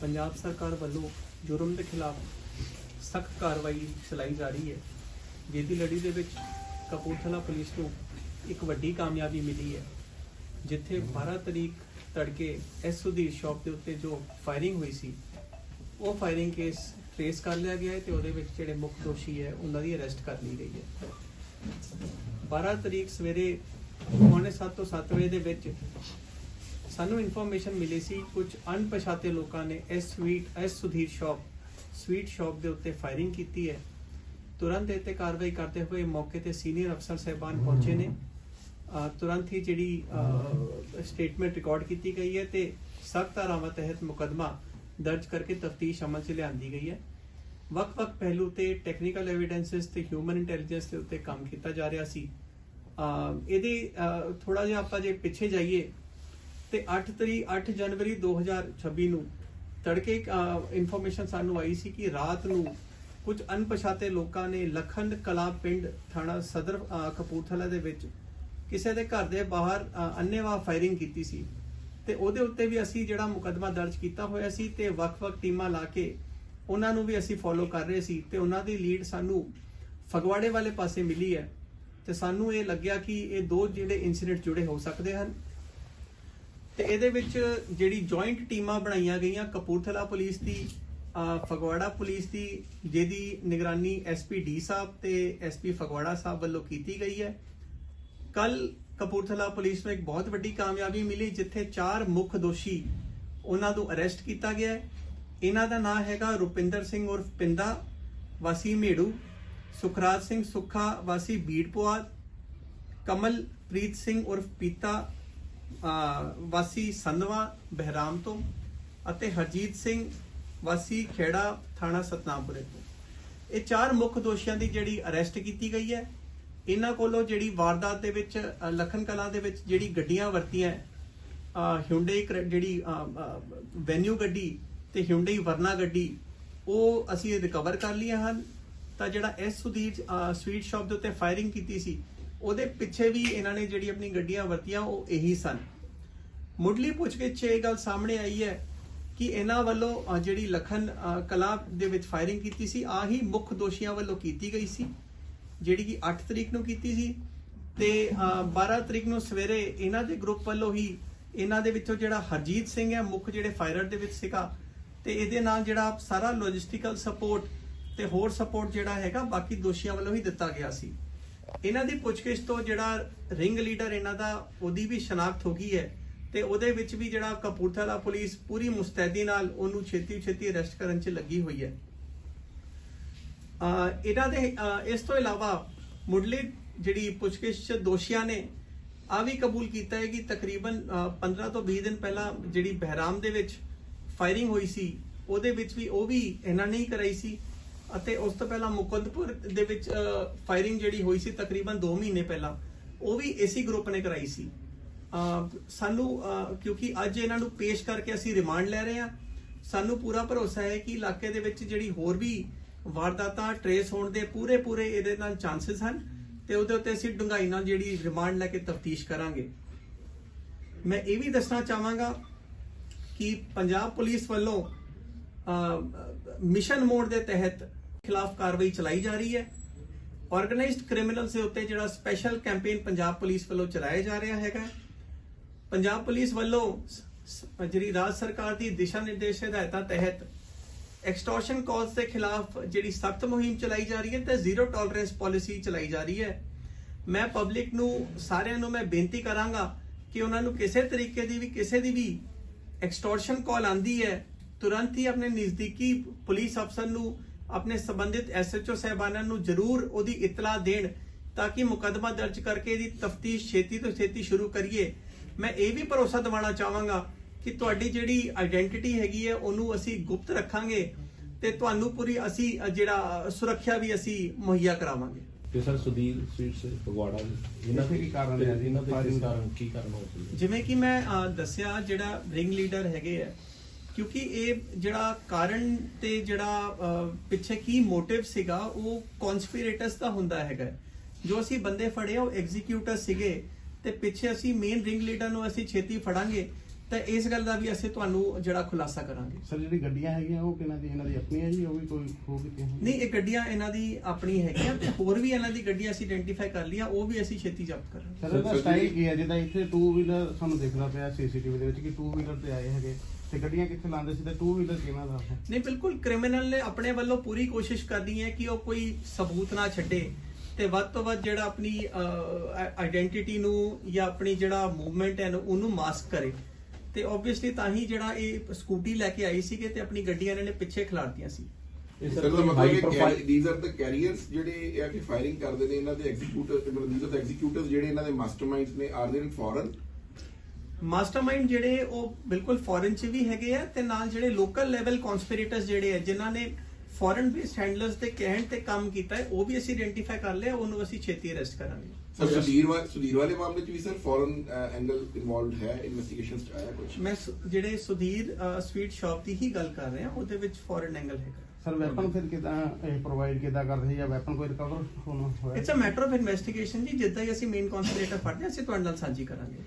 ਪੰਜਾਬ ਸਰਕਾਰ ਵੱਲੋਂ ਜੁਰਮ ਦੇ ਖਿਲਾਫ ਸਖਤ ਕਾਰਵਾਈ ਚਲਾਈ ਜਾ ਰਹੀ ਹੈ। ਜਿਹਦੀ ਲੜੀ ਦੇ ਵਿੱਚ ਕਪੂਰਥਲਾ ਪੁਲਿਸ ਨੂੰ ਇੱਕ ਵੱਡੀ ਕਾਮਯਾਬੀ ਮਿਲੀ ਹੈ, ਜਿੱਥੇ 12 ਤਰੀਕ ਤੜਕੇ ਐਸ ਸੁਧੀਰ ਸ਼ਾਪ ਦੇ ਉੱਤੇ ਜੋ ਫਾਇਰਿੰਗ ਹੋਈ ਸੀ, ਉਹ ਫਾਇਰਿੰਗ ਕੇਸ ਟ੍ਰੇਸ ਕਰ ਲਿਆ ਗਿਆ ਹੈ ਤੇ ਉਹਦੇ ਵਿੱਚ ਜਿਹੜੇ ਮੁੱਖ ਦੋਸ਼ੀ ਹੈ, ਉਹਨਾਂ ਦੀ ਅਰੈਸਟ ਕਰ ਲਈ ਗਈ ਹੈ। 12 ਤਰੀਕ ਸਵੇਰੇ ਪੌਣੇ ਸੱਤ ਤੋਂ 7 ਵਜੇ ਦੇ ਵਿੱਚ ਸਾਨੂੰ ਇਨਫੋਰਮੇਸ਼ਨ ਮਿਲੀ ਸੀ, ਕੁਝ ਅਣਪਛਾਤੇ ਲੋਕਾਂ ਨੇ ਇਸ ਸਵੀਟ, ਇਸ ਸੁਧੀਰ ਸ਼ਾਪ, ਸਵੀਟ ਸ਼ਾਪ ਦੇ ਉੱਤੇ ਫਾਇਰਿੰਗ ਕੀਤੀ ਹੈ। ਤੁਰੰਤ ਇਹ ਤੇ ਕਾਰਵਾਈ ਕਰਦੇ ਹੋਏ ਮੌਕੇ ਤੇ ਸੀਨੀਅਰ ਅਫਸਰ ਸਹਿਬਾਨ ਪਹੁੰਚੇ ਨੇ। ਤੁਰੰਤ ਹੀ ਜਿਹੜੀ ਸਟੇਟਮੈਂਟ ਰਿਕਾਰਡ ਕੀਤੀ ਗਈ ਹੈ ਤੇ ਸਖਤ ਧਾਰਾਵਾਂ ਤਹਿਤ ਮੁਕਦਮਾ ਦਰਜ ਕਰਕੇ ਤਫਤੀਸ਼ ਅਮਲ 'ਚ ਲਿਆਂਦੀ ਗਈ ਹੈ। ਵੱਖ-ਵੱਖ ਪਹਿਲੂ ਤੇ ਟੈਕਨੀਕਲ ਐਵੀਡੈਂਸਸ ਤੇ ਹਿਊਮਨ ਇੰਟੈਲੀਜੈਂਸ ਦੇ ਉੱਤੇ ਕੰਮ ਕੀਤਾ ਜਾ ਰਿਹਾ ਸੀ। ਇਹਦੇ ਥੋੜਾ ਜਿਹਾ ਆਪਾਂ ਜੇ ਪਿੱਛੇ ਜਾਈਏ ਤੇ 8 ਤਰੀ 8 ਜਨਵਰੀ 2026 ਨੂੰ ਤੜਕੇ ਇਨਫੋਰਮੇਸ਼ਨ ਸਾਨੂੰ ਆਈ ਸੀ ਕਿ ਰਾਤ ਨੂੰ ਕੁਝ ਅਣਪਛਾਤੇ ਲੋਕਾਂ ਨੇ ਲਖਨ ਕਲਾ ਪਿੰਡ ਥਾਣਾ ਸਦਰ ਕਪੂਰਥਲਾ ਦੇ ਵਿੱਚ ਕਿਸੇ ਦੇ ਘਰ ਦੇ ਬਾਹਰ ਅਹ, ਅੰਨ੍ਹੇਵਾਹ ਫਾਇਰਿੰਗ ਕੀਤੀ ਸੀ। ਤੇ ਉਹਦੇ ਉੱਤੇ ਵੀ ਅਸੀਂ ਜਿਹੜਾ ਮੁਕੱਦਮਾ ਦਰਜ ਕੀਤਾ ਹੋਇਆ ਸੀ ਤੇ ਵੱਖ-ਵੱਖ ਟੀਮਾਂ ਲਾ ਕੇ ਉਹਨਾਂ ਨੂੰ ਵੀ ਅਸੀਂ ਫੋਲੋ ਕਰ ਰਹੇ ਸੀ ਤੇ ਉਹਨਾਂ ਦੀ ਲੀਡ ਸਾਨੂੰ ਫਗਵਾੜੇ ਵਾਲੇ ਪਾਸੇ ਮਿਲੀ ਹੈ ਤੇ ਸਾਨੂੰ ਇਹ ਲੱਗਿਆ ਕਿ ਇਹ ਦੋ ਜਿਹੜੇ ਇਨਸੀਡੈਂਟ ਜੁੜੇ ਹੋ ਸਕਦੇ ਹਨ। ਤੇ ਇਹਦੇ ਵਿੱਚ ਜਿਹੜੀ ਜੁਆਇੰਟ ਟੀਮਾਂ ਬਣਾਈਆਂ ਗਈਆਂ, ਕਪੂਰਥਲਾ ਪੁਲਿਸ ਦੀ ਫਗਵਾੜਾ ਪੁਲਿਸ ਦੀ, ਜਿਹਦੀ ਨਿਗਰਾਨੀ ਐਸਪੀ ਡੀ ਸਾਹਿਬ ਤੇ ਐਸਪੀ ਫਗਵਾੜਾ ਸਾਹਿਬ ਵੱਲੋਂ ਕੀਤੀ ਗਈ ਹੈ। ਕੱਲ ਕਪੂਰਥਲਾ ਪੁਲਿਸ ਨੂੰ ਇੱਕ ਬਹੁਤ ਵੱਡੀ ਕਾਮਯਾਬੀ ਮਿਲੀ, ਜਿੱਥੇ ਚਾਰ ਮੁੱਖ ਦੋਸ਼ੀ ਉਹਨਾਂ ਨੂੰ ਅਰੈਸਟ ਕੀਤਾ ਗਿਆ ਹੈ। ਇਹਨਾਂ ਦਾ ਨਾਮ ਹੈਗਾ ਰੁਪਿੰਦਰ ਸਿੰਘ ਉਰਫ ਪਿੰਦਾ, ਵਾਸੀ ਮੇੜੂ, ਸੁਖਰਾਜ ਸਿੰਘ ਸੁੱਖਾ, ਵਾਸੀ ਬੀੜਪੁਆਲ, ਕਮਲਪ੍ਰੀਤ ਸਿੰਘ ਉਰਫ ਪੀਤਾ ਵਾਸੀ ਸੰਧਵਾ ਬਹਿਰਾਮ ਤੋਂ ਅਤੇ ਹਰਜੀਤ ਸਿੰਘ ਵਾਸੀ ਖੇੜਾ ਥਾਣਾ ਸਤਨਾਮਪੁਰੇ ਤੋਂ। ਇਹ ਚਾਰ ਮੁੱਖ ਦੋਸ਼ੀਆਂ ਦੀ ਜਿਹੜੀ ਅਰੈਸਟ ਕੀਤੀ ਗਈ ਹੈ। ਇਹਨਾਂ ਕੋਲੋਂ ਜਿਹੜੀ ਵਾਰਦਾਤ ਦੇ ਵਿੱਚ ਅ, ਲਖਨ ਕਲਾ ਦੇ ਵਿੱਚ ਜਿਹੜੀ ਗੱਡੀਆਂ ਵਰਤੀਆਂ ਹਿਉਂਡਈ ਜਿਹੜੀ ਵੈਨਿਊ ਗੱਡੀ ਤੇ ਹਿਉਂਡਈ ਵਰਨਾ ਗੱਡੀ ਉਹ ਅਸੀਂ ਰਿਕਵਰ ਕਰ ਲਈਆਂ ਹਨ। ਤਾਂ ਜਿਹੜਾ ਐਸ ਸੁਧੀਰ ਸਵੀਟ ਸ਼ਾਪ ਦੇ ਉੱਤੇ ਫਾਇਰਿੰਗ ਕੀਤੀ ਸੀ ਉਹਦੇ ਪਿੱਛੇ ਵੀ ਇਹਨਾਂ ਨੇ ਜਿਹੜੀ ਆਪਣੀ ਗੱਡੀਆਂ ਵਰਤੀਆਂ ਉਹ ਇਹੀ ਸਨ। ਮੁੱਢਲੀ ਪੁੱਛਗਿੱਛ ਇਹ ਗੱਲ ਸਾਹਮਣੇ ਆਈ ਹੈ ਕਿ ਇਹਨਾਂ ਵੱਲੋਂ ਜਿਹੜੀ ਲਖਨ ਕਲਾ ਦੇ ਵਿੱਚ ਫਾਇਰਿੰਗ ਕੀਤੀ ਸੀ ਆਹੀ ਮੁੱਖ ਦੋਸ਼ੀਆਂ ਵੱਲੋਂ ਕੀਤੀ ਗਈ ਸੀ ਜਿਹੜੀ ਕਿ 8 ਤਰੀਕ ਨੂੰ ਕੀਤੀ ਸੀ ਤੇ ਅ, 12 ਤਰੀਕ ਨੂੰ ਸਵੇਰੇ ਇਹਨਾਂ ਦੇ ਗਰੁੱਪ ਵੱਲੋਂ ਹੀ ਇਹਨਾਂ ਦੇ ਵਿੱਚੋਂ ਜਿਹੜਾ ਹਰਜੀਤ ਸਿੰਘ ਹੈ ਮੁੱਖ ਜਿਹੜੇ ਫਾਇਰਰ ਦੇ ਵਿੱਚ ਸੀਗਾ ਤੇ ਇਹਦੇ ਨਾਲ ਜਿਹੜਾ ਸਾਰਾ ਲੌਜਿਸਟਿਕਲ ਸਪੋਰਟ ਤੇ ਹੋਰ ਸਪੋਰਟ ਜਿਹੜਾ ਹੈਗਾ ਬਾਕੀ ਦੋਸ਼ੀਆਂ ਵੱਲੋਂ ਹੀ ਦਿੱਤਾ ਗਿਆ ਸੀ। ਇਹਨਾਂ ਦੀ ਪੁੱਛਗਿੱਛ ਤੋਂ ਜਿਹੜਾ ਰਿੰਗ ਲੀਡਰ ਇਹਨਾਂ ਦਾ, ਉਹਦੀ ਵੀ ਸ਼ਨਾਖਤ ਹੋ ਗਈ ਹੈ ਤੇ ਉਹਦੇ ਵਿੱਚ ਵੀ ਜਿਹੜਾ ਕਪੂਰਥਲਾ ਪੁਲਿਸ ਪੂਰੀ ਮੁਸਤੈਦੀ ਨਾਲ ਉਹਨੂੰ ਛੇਤੀ ਛੇਤੀ ਅਰੈਸਟ ਕਰਨ 'ਚ ਲੱਗੀ ਹੋਈ ਹੈ। ਅਹ ਇਹਨਾਂ ਦੇ ਇਸ ਤੋਂ ਇਲਾਵਾ ਮੁੱਢਲੀ ਜਿਹੜੀ ਪੁੱਛਗਿੱਛ 'ਚ ਦੋਸ਼ੀਆਂ ਨੇ ਆ ਵੀ ਕਬੂਲ ਕੀਤਾ ਹੈ ਕਿ ਤਕਰੀਬਨ ਅਹ 15 ਤੋਂ 20 ਦਿਨ ਪਹਿਲਾਂ ਜਿਹੜੀ ਬਹਿਰਾਮ ਦੇ ਵਿੱਚ ਫਾਇਰਿੰਗ ਹੋਈ ਸੀ, ਉਹਦੇ ਵਿੱਚ ਵੀ ਉਹ ਵੀ ਇਹਨਾਂ ਨੇ ਹੀ ਕਰਾਈ ਸੀ। ਅਤੇ ਉਸ ਤੋਂ ਪਹਿਲਾਂ ਮੁਕੰਦਪੁਰ ਦੇ ਵਿੱਚ ਫਾਇਰਿੰਗ ਜਿਹੜੀ ਹੋਈ ਸੀ ਤਕਰੀਬਨ 2 ਮਹੀਨੇ ਪਹਿਲਾਂ, ਉਹ ਵੀ ਇਸੇ ਗਰੁੱਪ ਨੇ ਕਰਾਈ ਸੀ। ਸਾਨੂੰ ਕਿਉਂਕਿ ਅੱਜ ਇਹਨਾਂ ਨੂੰ ਪੇਸ਼ ਕਰਕੇ ਅਸੀਂ ਰਿਮਾਂਡ ਲੈ ਰਹੇ ਹਾਂ। ਸਾਨੂੰ ਪੂਰਾ ਭਰੋਸਾ ਹੈ ਕਿ ਇਲਾਕੇ ਦੇ ਵਿੱਚ ਜਿਹੜੀ ਹੋਰ ਵੀ ਵਾਰਦਾਤਾਂ ਟਰੇਸ ਹੋਣ ਦੇ ਪੂਰੇ ਪੂਰੇ ਇਹਦੇ ਨਾਲ ਚਾਂਸਸ ਹਨ ਤੇ ਉਹਦੇ ਉੱਤੇ ਅਸੀਂ ਡੂੰਘਾਈ ਨਾਲ ਜਿਹੜੀ ਰਿਮਾਂਡ ਲੈ ਕੇ ਤਫਤੀਸ਼ ਕਰਾਂਗੇ। ਮੈਂ ਇਹ ਵੀ ਦੱਸਣਾ ਚਾਹਾਂਗਾ ਕਿ ਪੰਜਾਬ ਪੁਲਿਸ ਵੱਲੋਂ ਮਿਸ਼ਨ ਮੋਡ ਦੇ ਤਹਿਤ ਖਿਲਾਫ ਕਾਰਵਾਈ ਚਲਾਈ ਜਾ ਰਹੀ ਹੈ। ਆਰਗੇਨਾਈਜ਼ਡ ਕ੍ਰਿਮੀਨਲਸ ਦੇ ਉੱਤੇ ਜਿਹੜਾ ਸਪੈਸ਼ਲ ਕੈਂਪੇਨ ਪੰਜਾਬ ਪੁਲਿਸ ਵੱਲੋਂ ਚਲਾਇਆ ਜਾ ਰਿਹਾ ਹੈਗਾ। ਪੰਜਾਬ ਪੁਲਿਸ ਵੱਲੋਂ ਜਿਹੜੀ ਰਾਜ ਸਰਕਾਰ ਦੀ ਦਿਸ਼ਾ ਨਿਰਦੇਸ਼ ਹਦਾਇਤਾਂ ਤਹਿਤ ਐਕਸਟੋਰਸ਼ਨ ਕਾਲਸ ਦੇ ਖਿਲਾਫ ਜਿਹੜੀ ਸਖਤ ਮੁਹਿੰਮ ਚਲਾਈ ਜਾ ਰਹੀ ਹੈ ਤੇ ਜ਼ੀਰੋ ਟੋਲਰੈਂਸ ਪਾਲਿਸੀ ਚਲਾਈ ਜਾ ਰਹੀ ਹੈ। ਮੈਂ ਪਬਲਿਕ ਨੂੰ ਸਾਰਿਆਂ ਨੂੰ ਮੈਂ ਬੇਨਤੀ ਕਰਾਂਗਾ ਕਿ ਉਹਨਾਂ ਨੂੰ ਕਿਸੇ ਤਰੀਕੇ ਦੀ ਵੀ, ਕਿਸੇ ਦੀ ਵੀ ਐਕਸਟੋਰਸ਼ਨ ਕਾਲ ਆਂਦੀ ਹੈ, ਤੁਰੰਤ ਹੀ ਆਪਣੇ ਨਜ਼ਦੀਕੀ ਪੁਲਿਸ ਅਫਸਰ ਨੂੰ ਆਪਣੇ ਸੰਬੰਧਿਤ ਐਸਐਚਓ ਸਹਿਬਾਨਾਂ ਨੂੰ ਜ਼ਰੂਰ ਉਹਦੀ ਇਤਲਾਹ ਦੇਣ ਤਾਂ ਕਿ ਮੁਕੱਦਮਾ ਦਰਜ ਕਰਕੇ ਇਹਦੀ ਤਫਤੀਸ਼ ਛੇਤੀ ਤੋਂ ਛੇਤੀ ਸ਼ੁਰੂ ਕਰੀਏ ਮੈਂ ਇਹ ਵੀ ਭਰੋਸਾ ਦਿਵਾਉਣਾ ਚਾਹਾਂਗਾ ਕਿ ਤੁਹਾਡੀ ਜਿਹੜੀ ਆਇਡੈਂਟੀਟੀ ਹੈਗੀ ਹੈ ਉਹਨੂੰ ਅਸੀਂ ਗੁਪਤ ਰੱਖਾਂਗੇ ਤੇ ਤੁਹਾਨੂੰ ਪੂਰੀ ਅਸੀਂ ਜਿਹੜਾ ਸੁਰੱਖਿਆ ਵੀ ਅਸੀਂ ਮੁਹੱਈਆ ਕਰਾਵਾਂਗੇ ਤੇ ਸਰ ਸੁਧੀਰ ਸਵੀਟਸ ਫਗਵਾੜਾ ਇਹਨਾਂ ਇੱਥੇ ਕੀ ਕਾਰਨ ਹੈ ਜੀ? ਇਹਨਾਂ ਦੇ ਦਾ? ਕਾਰਨ ਕੀ ਕਾਰਨ ਹੋ ਸਕਦਾ ਜਿਵੇਂ ਕਿ ਮੈਂ ਦੱਸਿਆ ਜਿਹੜਾ ਰਿੰਗ ਲੀਡਰ ਹੈਗੇ ਆ ਕਿਉਂਕਿ ਇਹ ਜਿਹੜਾ ਕਾਰਨ ਤੇ ਜਿਹੜਾ ਪਿੱਛੇ ਕੀ ਮੋਟਿਵ ਸੀਗਾ ਉਹ ਕਨਸਪੀਰੇਟਰਸ ਦਾ ਹੁੰਦਾ ਹੈਗਾ। ਜੋ ਅਸੀਂ ਬੰਦੇ ਫੜੇ ਆ ਉਹ ਐਗਜ਼ੀਕਿਊਟਰ ਸੀਗੇ। ਤੇ ਪਿੱਛੇ ਅਸੀਂ ਮੇਨ ਰਿੰਗ ਲੀਡਰ ਨੂੰ ਅਸੀਂ ਛੇਤੀ ਫੜਾਂਗੇ ਤਾਂ ਇਸ ਗੱਲ ਦਾ ਵੀ ਅਸੀਂ ਤੁਹਾਨੂੰ ਜਿਹੜਾ ਖੁਲਾਸਾ ਕਰਾਂਗੇ। ਸਰ ਜਿਹੜੀ ਗੱਡੀਆਂ ਹੈਗੀਆਂ ਉਹ ਕਿਹਨਾਂ ਦੀ ਇਹਨਾਂ ਦੀ ਆਪਣੀ ਹੈ ਜੀ ਉਹ ਵੀ ਕੋਈ ਹੋ ਕਿਤੇ ਨਹੀਂ ਇਹ ਗੱਡੀਆਂ ਇਹਨਾਂ ਦੀ ਆਪਣੀ ਹੈਗੀਆਂ ਤੇ ਹੋਰ ਵੀ ਇਹਨਾਂ ਦੀ ਗੱਡੀਆਂ ਅਸੀਂ ਆਇਡੈਂਟੀਫਾਈ ਕਰ ਲਈਆਂ ਉਹ ਵੀ ਅਸੀਂ ਛੇਤੀ ਜ਼ਬਤ ਕਰਾਂਗੇ। ਸਰ ਇਹਦਾ ਸਟਾਈਲ ਕੀ ਹੈ? ਜਿੱਦਾਂ ਇੱਥੇ 2 ਵੀਲਰ ਸਾਨੂੰ ਦੇਖਦਾ ਪਿਆ ਸੀਸੀਟੀਵੀ ਦੇ ਵਿੱਚ ਕਿ 2 ਵੀਲਰ ਤੇ ਆਏ ਹੈਗੇ। ਤੇ ਗੱਡੀਆਂ ਕਿੱਥੇ ਲਾਉਂਦੇ ਸੀ ਤੇ 2 ਵੀਲਰ ਕਿਹਨਾਂ ਦਾ? ਨਹੀਂ ਬਿਲਕੁਲ ਕ੍ਰਿਮੀਨਲ ਨੇ ਆਪਣੇ ਵੱਲੋਂ ਪੂਰੀ ਕੋਸ਼ਿਸ਼ ਕਰਨੀ ਹੈ ਕਿ ਉਹ ਕੋਈ ਸਬੂਤ ਨਾ ਛੱਡੇ ਤੇ ਵੱਧ ਤੋਂ ਵੱਧ ਜਿਹੜਾ ਆਪਣੀ ਆਇਡੈਂਟੀਟੀ ਨੂੰ ਜਾਂ ਆਪਣੀ ਜਿਹੜਾ ਮੂਵਮੈਂਟ ਹੈ ਉਹਨੂੰ ਮਾਸਕ ਕਰੇ। ਤੇ ਆਬਵੀਅਸਲੀ ਤਾਂ ਹੀ ਜਿਹੜਾ ਇਹ ਸਕੂਟੀ ਲੈ ਕੇ ਆਈ ਸੀਗੇ ਤੇ ਆਪਣੀ ਗੱਡੀਆਂ ਇਹਨਾਂ ਨੇ ਪਿੱਛੇ ਖਿਲਾਰਤੀਆਂ ਸੀ। ਇਹ ਸਰ ਦਾ ਮਤਲਬ ਹੈ ਪ੍ਰੋਫਾਈਲ ਕਿ ਥੀਸ ਆਰ ਦ ਕੈਰੀਅਰਸ ਜਿਹੜੇ ਇਹ ਆ ਕਿ ਫਾਇਰਿੰਗ ਕਰਦੇ ਨੇ ਇਹਨਾਂ ਦੇ ਐਗਜ਼ੀਕਿਊਟਿਵ ਮਤਲਬ ਥੀਸ ਆਰ ਦ ਐਗਜ਼ੀਕਿਊਟਿਵ ਜਿਹੜੇ ਇਹਨਾਂ ਦੇ ਮਾਸਟਰਮਾਈਂਡਸ ਨੇ ਆਰ ਦੇ ਇਨ ਫੋਰਨ ਮਾਸਟਰਮਾਈਂਡ ਜਿਹੜੇ ਉਹ ਬਿਲਕੁਲ ਫੋਰਨ ਚ ਵੀ ਹੈਗੇ ਆ ਤੇ ਨਾਲ ਜਿਹੜੇ ਲੋਕਲ ਲੈਵਲ ਕਨਸਪੀਰੇਟਰਸ ਜਿਹੜੇ ਆ ਜਿਨ੍ਹਾਂ ਨੇ ਫੋਰਨ ਬੇਸਡ ਹੈਂਡਲਰਸ ਦੇ ਕਹਿਣ ਤੇ ਕੰਮ ਕੀਤਾ ਹੈ ਉਹ ਵੀ ਅਸੀਂ ਆਇਡੈਂਟੀਫਾਈ ਕਰ ਲਿਆ ਉਹਨੂੰ ਅਸੀਂ ਛੇਤੀ ਅਰੈਸਟ ਕਰਾਂਗੇ। ਸਰ ਸੁਧੀਰ ਵਾ ਸੁਧੀਰ ਵਾਲੇ ਮਾਮਲੇ 'ਚ ਵੀ ਸਰ ਫੋਰਨ ਐਂਗਲ ਇਨਵੋਲਵਡ ਹੈ ਇਨਵੈਸਟੀਗੇਸ਼ਨਸ 'ਚ ਆਇਆ ਕੁਝ ਮੈਂ ਜਿਹੜੇ ਸੁਧੀਰ ਸਵੀਟ ਸ਼ਾਪ ਦੀ ਹੀ ਗੱਲ ਕਰ ਰਿਹਾ ਉਹਦੇ ਵਿੱਚ ਫੋਰਨ ਐਂਗਲ ਹੈਗਾ। ਸਰ ਵੈਪਨ ਫਿਰ ਕਿਦਾਂ ਇਹ ਪ੍ਰੋਵਾਈਡ ਕਿਦਾਂ ਕਰਦੇ ਜਾਂ ਵੈਪਨ ਕੋਈ ਰਿਕਵਰ ਹੋਣਾ ਹੋਇਆ? It's a matter of investigation ਜੀ ਜਿੱਦਾਂ ਹੀ ਅਸੀਂ ਮੇਨ ਕਨਸਪੀਰੇਟਰ ਫੜਦੇ ਹਾਂ ਅਸੀਂ ਤੁਹਾਡੇ ਨਾਲ ਸਾਂਝੀ ਕਰਾਂਗੇ।